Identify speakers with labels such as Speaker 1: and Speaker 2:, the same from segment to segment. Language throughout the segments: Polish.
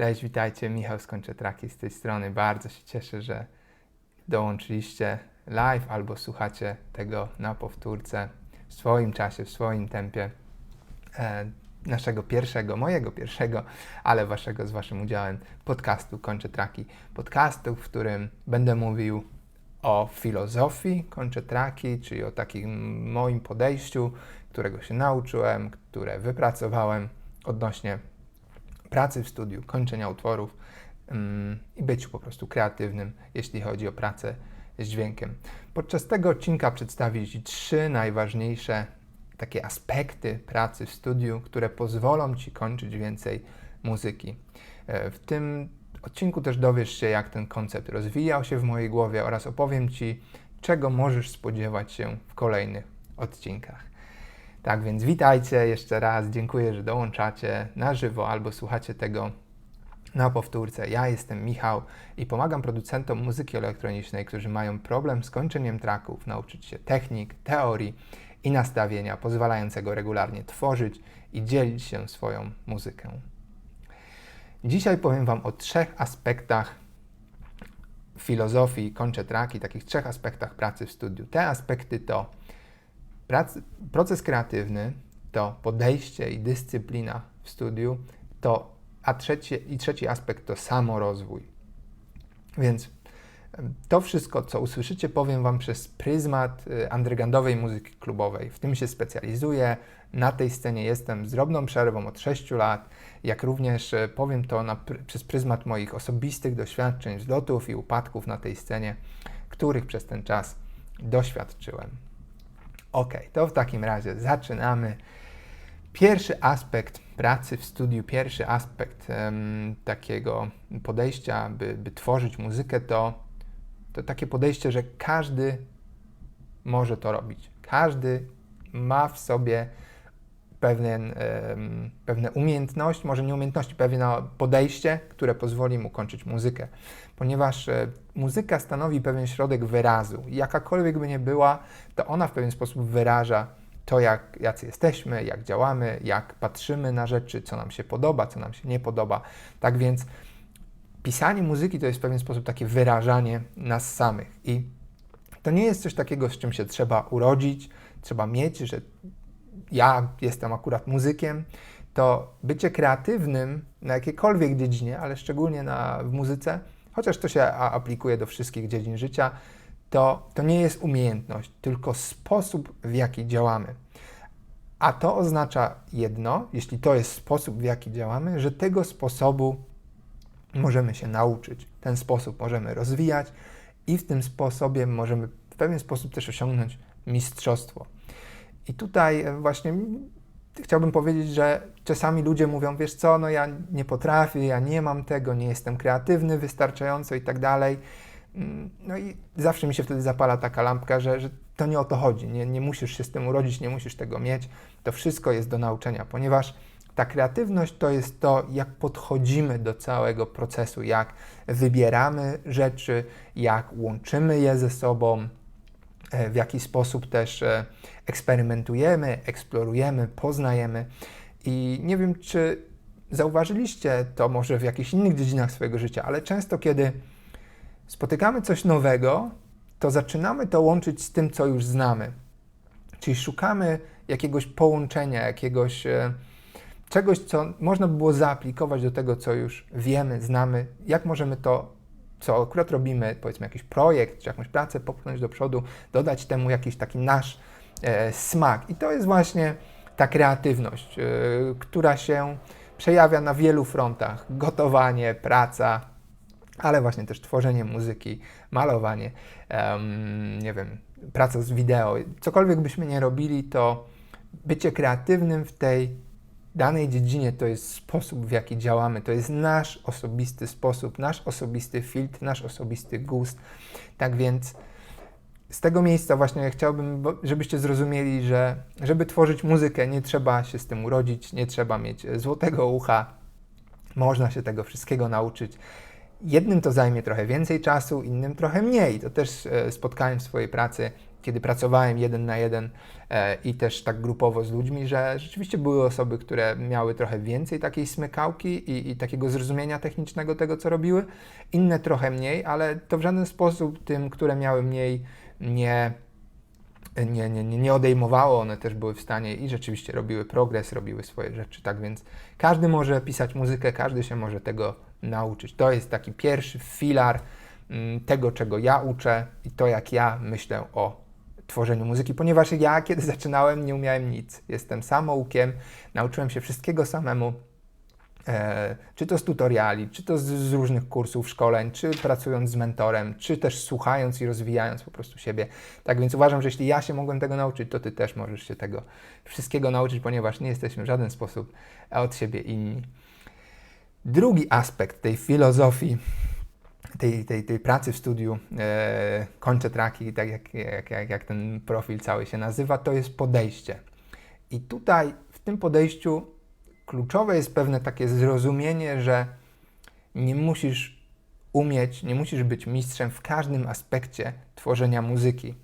Speaker 1: Cześć, witajcie, Michał z Traki z tej strony. Bardzo się cieszę, że dołączyliście live albo słuchacie tego na powtórce w swoim czasie, w swoim tempie. E, naszego pierwszego, mojego pierwszego, ale waszego z waszym udziałem podcastu Kończę Traki. Podcastu, w którym będę mówił o filozofii Kończę Traki, czyli o takim moim podejściu, którego się nauczyłem, które wypracowałem odnośnie pracy w studiu, kończenia utworów um, i byciu po prostu kreatywnym, jeśli chodzi o pracę z dźwiękiem. Podczas tego odcinka przedstawię Ci trzy najważniejsze takie aspekty pracy w studiu, które pozwolą Ci kończyć więcej muzyki. E, w tym odcinku też dowiesz się, jak ten koncept rozwijał się w mojej głowie oraz opowiem Ci, czego możesz spodziewać się w kolejnych odcinkach. Tak więc witajcie jeszcze raz. Dziękuję, że dołączacie na żywo albo słuchacie tego na powtórce. Ja jestem Michał i pomagam producentom muzyki elektronicznej, którzy mają problem z kończeniem traków, nauczyć się technik, teorii i nastawienia pozwalającego regularnie tworzyć i dzielić się swoją muzykę. Dzisiaj powiem Wam o trzech aspektach filozofii kończę traki, takich trzech aspektach pracy w studiu. Te aspekty to pracy, proces kreatywny, to podejście i dyscyplina w studiu, to, a trzeci, i trzeci aspekt to samorozwój. Więc to wszystko, co usłyszycie, powiem Wam przez pryzmat y, undergroundowej muzyki klubowej. W tym się specjalizuję. Na tej scenie jestem z drobną przerwą od 6 lat, jak również y, powiem to na, przez pryzmat moich osobistych doświadczeń, wzlotów i upadków na tej scenie, których przez ten czas doświadczyłem. Ok, to w takim razie zaczynamy. Pierwszy aspekt pracy w studiu, pierwszy aspekt um, takiego podejścia, by, by tworzyć muzykę, to to takie podejście, że każdy może to robić. Każdy ma w sobie pewien, pewne umiejętności, może nie umiejętności, pewne podejście, które pozwoli mu kończyć muzykę. Ponieważ e, muzyka stanowi pewien środek wyrazu. Jakakolwiek by nie była, to ona w pewien sposób wyraża to, jak, jacy jesteśmy, jak działamy, jak patrzymy na rzeczy, co nam się podoba, co nam się nie podoba. Tak więc pisanie muzyki to jest w pewien sposób takie wyrażanie nas samych. I to nie jest coś takiego, z czym się trzeba urodzić, trzeba mieć, że ja jestem akurat muzykiem. To bycie kreatywnym na jakiejkolwiek dziedzinie, ale szczególnie na, w muzyce, chociaż to się aplikuje do wszystkich dziedzin życia, to, to nie jest umiejętność, tylko sposób, w jaki działamy. A to oznacza jedno, jeśli to jest sposób, w jaki działamy, że tego sposobu możemy się nauczyć. Ten sposób możemy rozwijać i w tym sposobie możemy w pewien sposób też osiągnąć mistrzostwo. I tutaj właśnie chciałbym powiedzieć, że czasami ludzie mówią, wiesz co, no ja nie potrafię, ja nie mam tego, nie jestem kreatywny wystarczająco i tak dalej. Mm, no i zawsze mi się wtedy zapala taka lampka, że, że to nie o to chodzi. Nie, nie musisz się z tym urodzić, nie musisz tego mieć. To wszystko jest do nauczenia, ponieważ ta kreatywność to jest to, jak podchodzimy do całego procesu, jak wybieramy rzeczy, jak łączymy je ze sobą, w jaki sposób też e, eksperymentujemy, eksplorujemy, poznajemy. I nie wiem, czy zauważyliście to może w jakichś innych dziedzinach swojego życia, ale często, kiedy spotykamy coś nowego, to zaczynamy to łączyć z tym, co już znamy. Czyli szukamy jakiegoś połączenia, jakiegoś e, czegoś, co można by było zaaplikować do tego, co już wiemy, znamy, jak możemy to, co akurat robimy, powiedzmy jakiś projekt, czy jakąś pracę popchnąć do przodu, dodać temu jakiś taki nasz e, smak. I to jest właśnie ta kreatywność, e, która się przejawia na wielu frontach. Gotowanie, praca, ale właśnie też tworzenie muzyki, malowanie, um, nie wiem, praca z wideo. Cokolwiek byśmy nie robili, to bycie kreatywnym w tej danej dziedzinie to jest sposób, w jaki działamy, to jest nasz osobisty sposób, nasz osobisty filtr, nasz osobisty gust. Tak więc z tego miejsca właśnie chciałbym, żebyście zrozumieli, że żeby tworzyć muzykę, nie trzeba się z tym urodzić, nie trzeba mieć złotego ucha, można się tego wszystkiego nauczyć. Jednym to zajmie trochę więcej czasu, innym trochę mniej. To też e, spotkałem w swojej pracy kiedy pracowałem jeden na jeden e, i też tak grupowo z ludźmi, że rzeczywiście były osoby, które miały trochę więcej takiej smykałki i, i takiego zrozumienia technicznego tego, co robiły, inne trochę mniej, ale to w żaden sposób tym, które miały mniej, nie nie, nie, nie, nie odejmowało, one też były w stanie i rzeczywiście robiły progres, robiły swoje rzeczy, tak więc każdy może pisać muzykę, każdy się może tego nauczyć. To jest taki pierwszy filar mm, tego, czego ja uczę i to, jak ja myślę o tworzeniu muzyki, ponieważ ja, kiedy zaczynałem, nie umiałem nic. Jestem samoukiem, nauczyłem się wszystkiego samemu, E, czy to z tutoriali, czy to z, z, różnych kursów, szkoleń, czy pracując z mentorem, czy też słuchając i rozwijając po prostu siebie. Tak więc uważam, że jeśli ja się mogłem tego nauczyć, to ty też możesz się tego wszystkiego nauczyć, ponieważ nie jesteśmy w żaden sposób od siebie inni. Drugi aspekt tej filozofii, tej, tej, tej pracy w studiu, e, kończę traki, tak jak, jak, jak, jak ten profil cały się nazywa, to jest podejście. I tutaj w tym podejściu kluczowe jest pewne takie zrozumienie, że nie musisz umieć, nie musisz być mistrzem w każdym aspekcie tworzenia muzyki.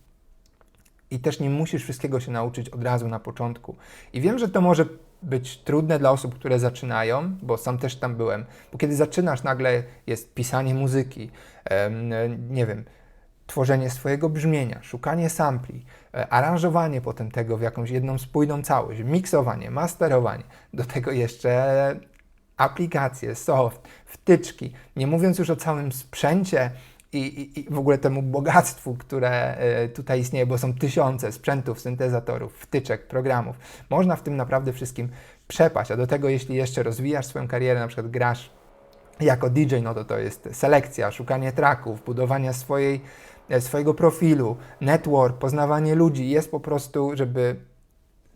Speaker 1: I też nie musisz wszystkiego się nauczyć od razu na początku. I wiem, że to może być trudne dla osób, które zaczynają, bo sam też tam byłem. Bo kiedy zaczynasz, nagle jest pisanie muzyki, nie wiem, tworzenie swojego brzmienia, szukanie sampli, e, aranżowanie potem tego w jakąś jedną spójną całość, miksowanie, masterowanie, do tego jeszcze aplikacje, soft, wtyczki, nie mówiąc już o całym sprzęcie i, i, w ogóle temu bogactwu, które e, tutaj istnieje, bo są tysiące sprzętów, syntezatorów, wtyczek, programów. Można w tym naprawdę wszystkim przepaść, a do tego jeśli jeszcze rozwijasz swoją karierę, na przykład grasz jako DJ, no to to jest selekcja, szukanie tracków, budowanie swojej E, swojego profilu, network, poznawanie ludzi jest po prostu, żeby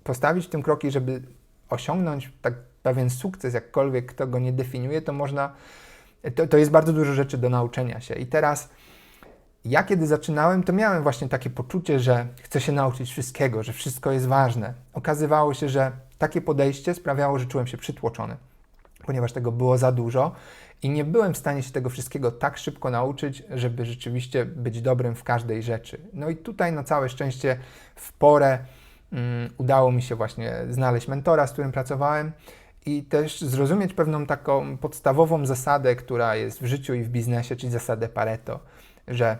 Speaker 1: postawić tym kroki, żeby osiągnąć tak pewien sukces, jakkolwiek kto go nie definiuje, to można, to, to jest bardzo dużo rzeczy do nauczenia się. I teraz ja kiedy zaczynałem, to miałem właśnie takie poczucie, że chcę się nauczyć wszystkiego, że wszystko jest ważne. Okazywało się, że takie podejście sprawiało, że czułem się przytłoczony, ponieważ tego było za dużo i nie byłem w stanie się tego wszystkiego tak szybko nauczyć, żeby rzeczywiście być dobrym w każdej rzeczy. No i tutaj na całe szczęście w porę um, udało mi się właśnie znaleźć mentora, z którym pracowałem i też zrozumieć pewną taką podstawową zasadę, która jest w życiu i w biznesie, czyli zasadę Pareto, że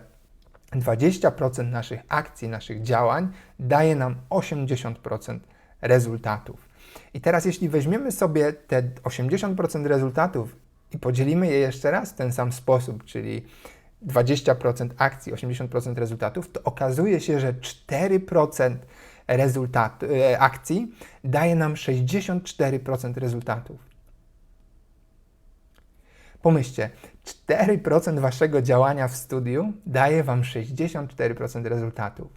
Speaker 1: 20% naszych akcji, naszych działań daje nam 80% rezultatów. I teraz, jeśli weźmiemy sobie te 80% rezultatów i podzielimy je jeszcze raz w ten sam sposób, czyli 20% akcji, 80% rezultatów, to okazuje się, że 4% rezultat, e, akcji daje nam 64% rezultatów. Pomyślcie, 4% waszego działania w studiu daje wam 64% rezultatów.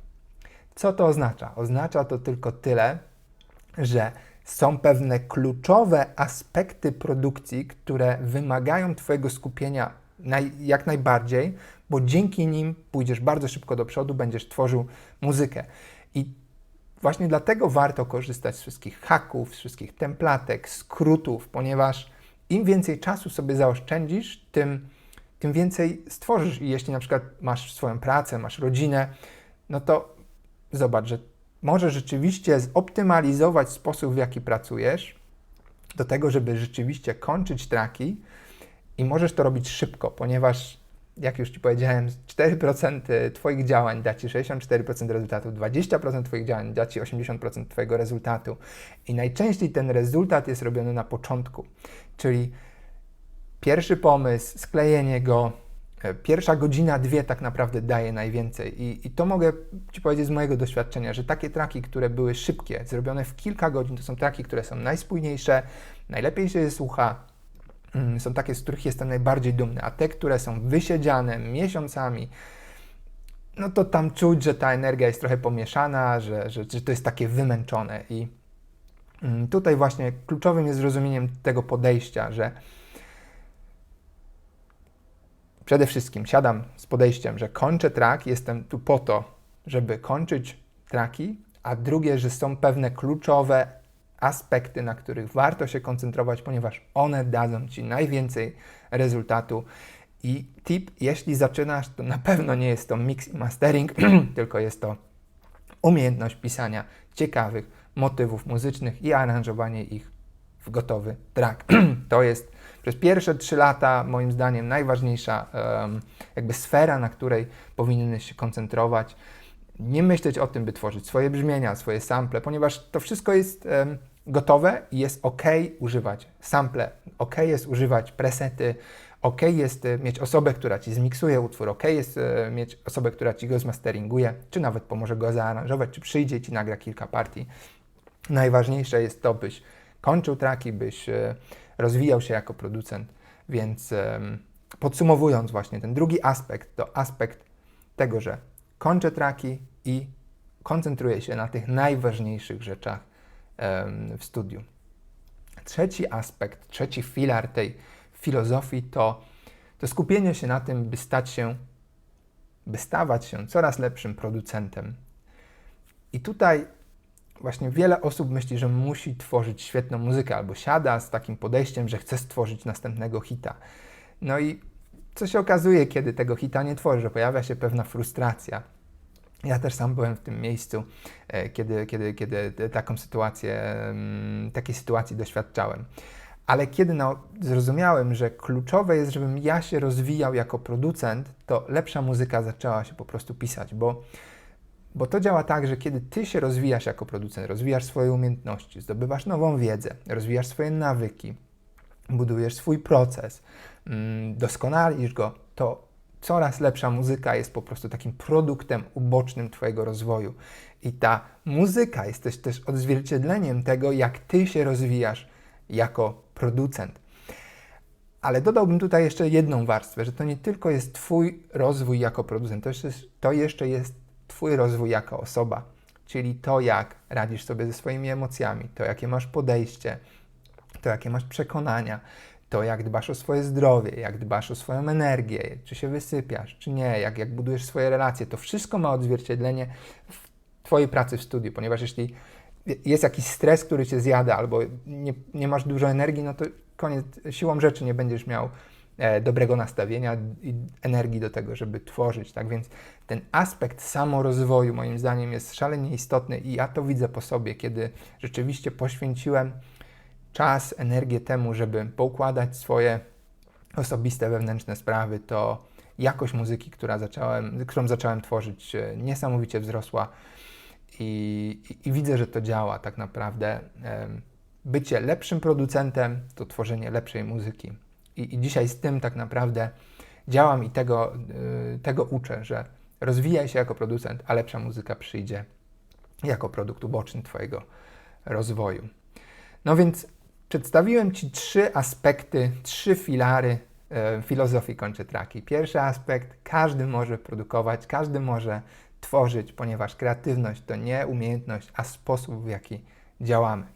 Speaker 1: Co to oznacza? Oznacza to tylko tyle, że są pewne kluczowe aspekty produkcji, które wymagają Twojego skupienia naj, jak najbardziej, bo dzięki nim pójdziesz bardzo szybko do przodu, będziesz tworzył muzykę. I właśnie dlatego warto korzystać z wszystkich haków, z wszystkich templatek, skrótów, ponieważ im więcej czasu sobie zaoszczędzisz, tym, tym więcej stworzysz. I jeśli na przykład masz swoją pracę, masz rodzinę, no to zobacz, że może rzeczywiście zoptymalizować sposób, w jaki pracujesz, do tego, żeby rzeczywiście kończyć traki i możesz to robić szybko, ponieważ jak już Ci powiedziałem, 4% Twoich działań da Ci 64% rezultatu, 20% Twoich działań da Ci 80% Twojego rezultatu. I najczęściej ten rezultat jest robiony na początku, czyli pierwszy pomysł, sklejenie go, E, pierwsza godzina, dwie tak naprawdę daje najwięcej. I, I, to mogę Ci powiedzieć z mojego doświadczenia, że takie traki, które były szybkie, zrobione w kilka godzin, to są traki, które są najspójniejsze, najlepiej się je słucha, są takie, z których jestem najbardziej dumny, a te, które są wysiedziane miesiącami, no to tam czuć, że ta energia jest trochę pomieszana, że, że, że to jest takie wymęczone. I mm, tutaj właśnie kluczowym jest zrozumieniem tego podejścia, że przede wszystkim siadam z podejściem, że kończę track, jestem tu po to, żeby kończyć traki, a drugie, że są pewne kluczowe aspekty, na których warto się koncentrować, ponieważ one dadzą Ci najwięcej rezultatu. I tip, jeśli zaczynasz, to na pewno nie jest to mix i mastering, tylko jest to umiejętność pisania ciekawych motywów muzycznych i aranżowanie ich w gotowy track. to jest przez pierwsze trzy lata, moim zdaniem, najważniejsza um, jakby sfera, na której powinieneś się koncentrować. Nie myśleć o tym, by tworzyć swoje brzmienia, swoje sample, ponieważ to wszystko jest um, gotowe i jest ok używać sample, ok jest używać presety, ok jest e, mieć osobę, która ci zmiksuje utwór, ok jest e, mieć osobę, która ci go zmasteringuje, czy nawet pomoże go zaaranżować, czy przyjdzie ci nagra kilka partii. Najważniejsze jest to, byś kończył traki, byś e, rozwijał się jako producent. Więc podsumowując właśnie ten drugi aspekt, to aspekt tego, że kończę traki i koncentruję się na tych najważniejszych rzeczach w studiu. Trzeci aspekt, trzeci filar tej filozofii to, to skupienie się na tym, by stać się, by stawać się coraz lepszym producentem. I tutaj właśnie wiele osób myśli, że musi tworzyć świetną muzykę albo siada z takim podejściem, że chce stworzyć następnego hita. No i co się okazuje, kiedy tego hita nie tworzy, że pojawia się pewna frustracja. Ja też sam byłem w tym miejscu, e, kiedy, kiedy, kiedy taką sytuację, takiej sytuacji doświadczałem. Ale kiedy no, zrozumiałem, że kluczowe jest, żebym ja się rozwijał jako producent, to lepsza muzyka zaczęła się po prostu pisać, bo bo to działa tak, że kiedy ty się rozwijasz jako producent, rozwijasz swoje umiejętności, zdobywasz nową wiedzę, rozwijasz swoje nawyki, budujesz swój proces, mm, doskonalisz go, to coraz lepsza muzyka jest po prostu takim produktem ubocznym Twojego rozwoju. I ta muzyka jest też, też odzwierciedleniem tego, jak Ty się rozwijasz jako producent. Ale dodałbym tutaj jeszcze jedną warstwę, że to nie tylko jest Twój rozwój jako producent, to jeszcze, to jeszcze jest Twój rozwój jako osoba, czyli to, jak radzisz sobie ze swoimi emocjami, to, jakie masz podejście, to, jakie masz przekonania, to, jak dbasz o swoje zdrowie, jak dbasz o swoją energię, czy się wysypiasz, czy nie, jak, jak budujesz swoje relacje, to wszystko ma odzwierciedlenie w Twojej pracy w studiu, ponieważ jeśli jest jakiś stres, który Cię zjada, albo nie, nie masz dużo energii, no to koniec, siłą rzeczy nie będziesz miał E, dobrego nastawienia i energii do tego, żeby tworzyć. Tak więc ten aspekt samorozwoju moim zdaniem jest szalenie istotny i ja to widzę po sobie, kiedy rzeczywiście poświęciłem czas, energię temu, żeby poukładać swoje osobiste, wewnętrzne sprawy, to jakość muzyki, która zacząłem, którą zacząłem tworzyć, e, niesamowicie wzrosła i, i, i widzę, że to działa tak naprawdę. Bycie lepszym producentem to tworzenie lepszej muzyki i, i dzisiaj z tym tak naprawdę działam i tego, yy, tego uczę, że rozwijaj się jako producent, a lepsza muzyka przyjdzie jako produkt uboczny Twojego rozwoju. No więc przedstawiłem Ci trzy aspekty, trzy filary yy, filozofii kończy traki. Pierwszy aspekt, każdy może produkować, każdy może tworzyć, ponieważ kreatywność to nie umiejętność, a sposób, w jaki działamy.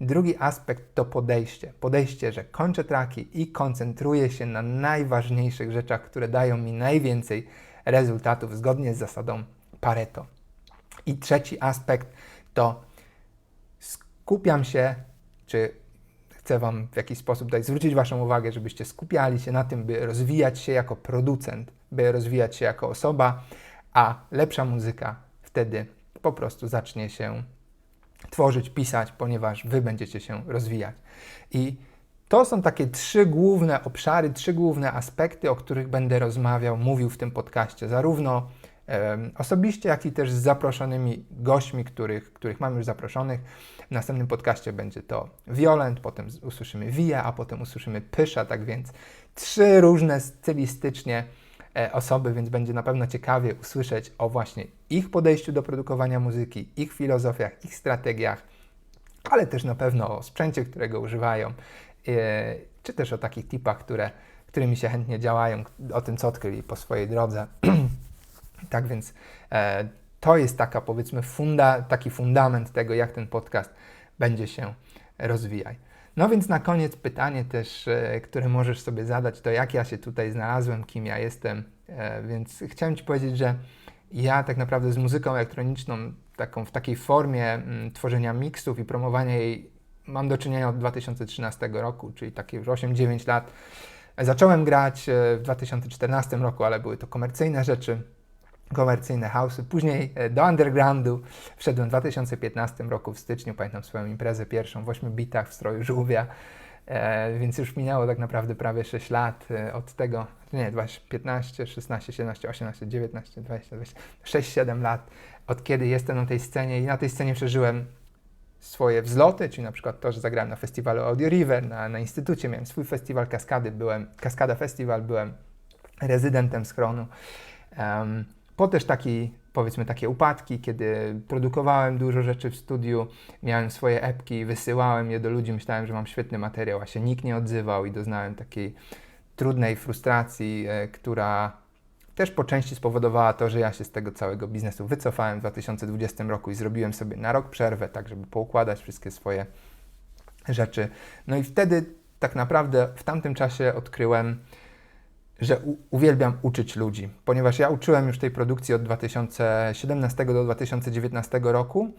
Speaker 1: Drugi aspekt to podejście. Podejście, że kończę traki i koncentruję się na najważniejszych rzeczach, które dają mi najwięcej rezultatów zgodnie z zasadą Pareto. I trzeci aspekt to skupiam się, czy chcę Wam w jakiś sposób dać zwrócić Waszą uwagę, żebyście skupiali się na tym, by rozwijać się jako producent, by rozwijać się jako osoba, a lepsza muzyka wtedy po prostu zacznie się tworzyć, pisać, ponieważ Wy będziecie się rozwijać. I to są takie trzy główne obszary, trzy główne aspekty, o których będę rozmawiał, mówił w tym podcaście, zarówno osobiście, jak i też z zaproszonymi gośćmi, których, których mam już zaproszonych. W następnym podcaście będzie to Violent, potem usłyszymy Via, a potem usłyszymy Pysza, tak więc trzy różne stylistycznie E, osoby, więc będzie na pewno ciekawie usłyszeć o właśnie ich podejściu do produkowania muzyki, ich filozofiach, ich strategiach, ale też na pewno o sprzęcie, którego używają, e, czy też o takich tipach, które, którymi się chętnie działają, o tym, co odkryli po swojej drodze. tak więc e, to jest taka, powiedzmy, funda, taki fundament tego, jak ten podcast będzie się rozwijać. No więc na koniec pytanie też, e, które możesz sobie zadać, to jak ja się tutaj znalazłem, kim ja jestem. E, więc chciałem Ci powiedzieć, że ja tak naprawdę z muzyką elektroniczną, taką w takiej formie m, mm, tworzenia miksów i promowania jej mam do czynienia od 2013 roku, czyli takie już 8-9 lat. Zacząłem grać e, w 2014 roku, ale były to komercyjne rzeczy. Komercyjne house'y. Później e, do undergroundu wszedłem w 2015 roku w styczniu, pamiętam swoją imprezę pierwszą w 8 bitach w stroju żółwia, e, więc już minęło tak naprawdę prawie 6 lat e, od tego, nie, 15, 16, 17, 18, 19, 20, 20 6-7 lat od kiedy jestem na tej scenie i na tej scenie przeżyłem swoje wzloty, czyli na przykład to, że zagrałem na festiwalu Audio River, na, na Instytucie, miałem swój festiwal Kaskady, byłem, Kaskada Festival, byłem rezydentem schronu. Um, po też taki, powiedzmy takie upadki, kiedy produkowałem dużo rzeczy w studiu, miałem swoje epki, wysyłałem je do ludzi, myślałem, że mam świetny materiał, a się nikt nie odzywał i doznałem takiej trudnej frustracji, e, która też po części spowodowała to, że ja się z tego całego biznesu wycofałem w 2020 roku i zrobiłem sobie na rok przerwę, tak żeby poukładać wszystkie swoje rzeczy. No i wtedy tak naprawdę w tamtym czasie odkryłem, że uwielbiam uczyć ludzi, ponieważ ja uczyłem już tej produkcji od 2017 do 2019 roku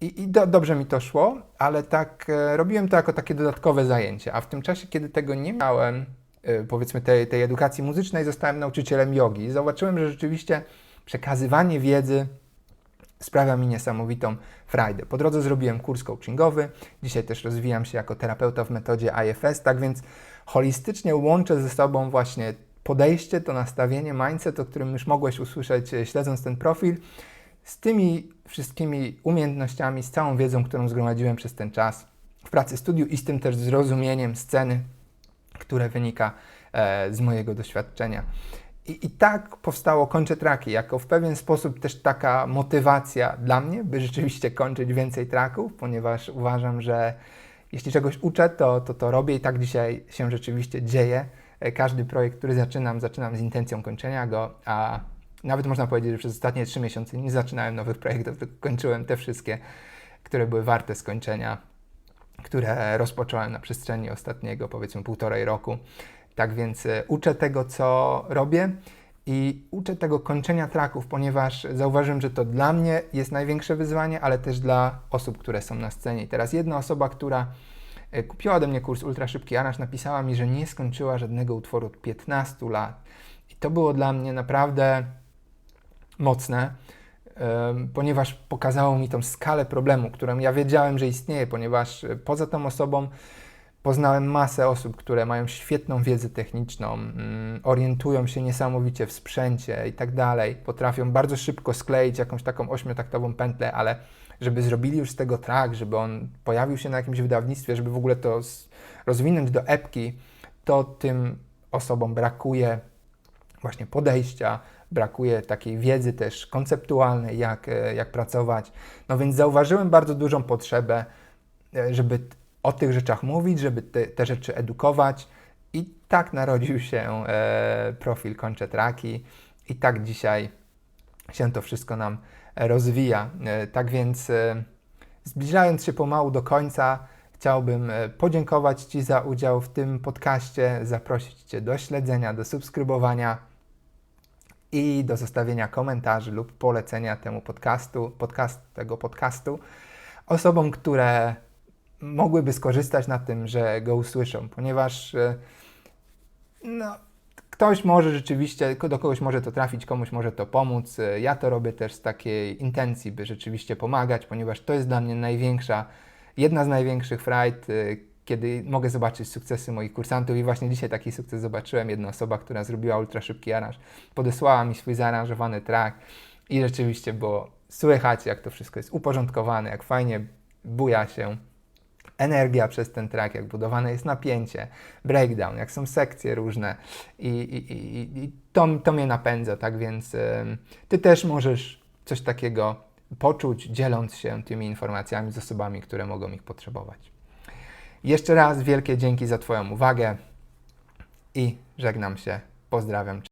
Speaker 1: i, i do, dobrze mi to szło, ale tak e, robiłem to jako takie dodatkowe zajęcie, a w tym czasie, kiedy tego nie miałem, e, powiedzmy tej, tej edukacji muzycznej, zostałem nauczycielem jogi i zobaczyłem, że rzeczywiście przekazywanie wiedzy sprawia mi niesamowitą frajdę. Po drodze zrobiłem kurs coachingowy, dzisiaj też rozwijam się jako terapeuta w metodzie IFS, tak więc holistycznie łączę ze sobą właśnie podejście, to nastawienie, mindset, o którym już mogłeś usłyszeć e, śledząc ten profil, z tymi wszystkimi umiejętnościami, z całą wiedzą, którą zgromadziłem przez ten czas w pracy studiu i z tym też zrozumieniem sceny, które wynika e, z mojego doświadczenia. I, I tak powstało Kończę Traki, jako w pewien sposób też taka motywacja dla mnie, by rzeczywiście kończyć więcej traków, ponieważ uważam, że jeśli czegoś uczę, to to, to robię i tak dzisiaj się rzeczywiście dzieje. E, Każdy projekt, który zaczynam, zaczynam z intencją kończenia go, a nawet można powiedzieć, że przez ostatnie trzy miesiące nie zaczynałem nowych projektów, tylko kończyłem te wszystkie, które były warte skończenia, które rozpocząłem na przestrzeni ostatniego, powiedzmy, półtorej roku. Tak więc e, uczę tego, co robię i uczę tego kończenia traków, ponieważ zauważyłem, że to dla mnie jest największe wyzwanie, ale też dla osób, które są na scenie. I teraz jedna osoba, która e, kupiła ode mnie kurs Ultra Szybki Aranż, napisała mi, że nie skończyła żadnego utworu od 15 lat. I to było dla mnie naprawdę mocne, ponieważ pokazało mi tą skalę problemu, którą ja wiedziałem, że istnieje, ponieważ e, poza tą osobą poznałem masę osób, które mają świetną wiedzę techniczną, mm, orientują się niesamowicie w sprzęcie i tak dalej, potrafią bardzo szybko skleić jakąś taką ośmiotaktową pętlę, ale żeby zrobili już z tego track, żeby on pojawił się na jakimś wydawnictwie, żeby w ogóle to rozwinąć do epki, to tym osobom brakuje właśnie podejścia, brakuje takiej wiedzy też konceptualnej, jak, e, jak pracować. No więc zauważyłem bardzo dużą potrzebę, e, żeby o tych rzeczach mówić, żeby te, te rzeczy edukować. I tak narodził się e, profil Kończę Traki. I tak dzisiaj się to wszystko nam e, rozwija. E, tak więc e, zbliżając się pomału do końca, chciałbym e, podziękować Ci za udział w tym podcaście, zaprosić Cię do śledzenia, do subskrybowania i do zostawienia komentarzy lub polecenia temu podcastu, podcast, tego podcastu osobom, które mogłyby skorzystać na tym, że go usłyszą, ponieważ e, no, ktoś może rzeczywiście, do kogoś może to trafić, komuś może to pomóc. E, Ja to robię też z takiej intencji, by rzeczywiście pomagać, ponieważ to jest dla mnie największa, jedna z największych frajt, e, kiedy mogę zobaczyć sukcesy moich kursantów i właśnie dzisiaj taki sukces zobaczyłem. Jedna osoba, która zrobiła ultra szybki aranż, podesłała mi swój zaaranżowany track i rzeczywiście było słychać, jak to wszystko jest uporządkowane, jak fajnie buja się energia przez ten track, jak budowane jest napięcie, breakdown, jak są sekcje różne i, i, i, i to, to mnie napędza, tak więc ym, Ty też możesz coś takiego poczuć, dzieląc się tymi informacjami z osobami, które mogą ich potrzebować. Jeszcze raz wielkie dzięki za Twoją uwagę i żegnam się. Pozdrawiam.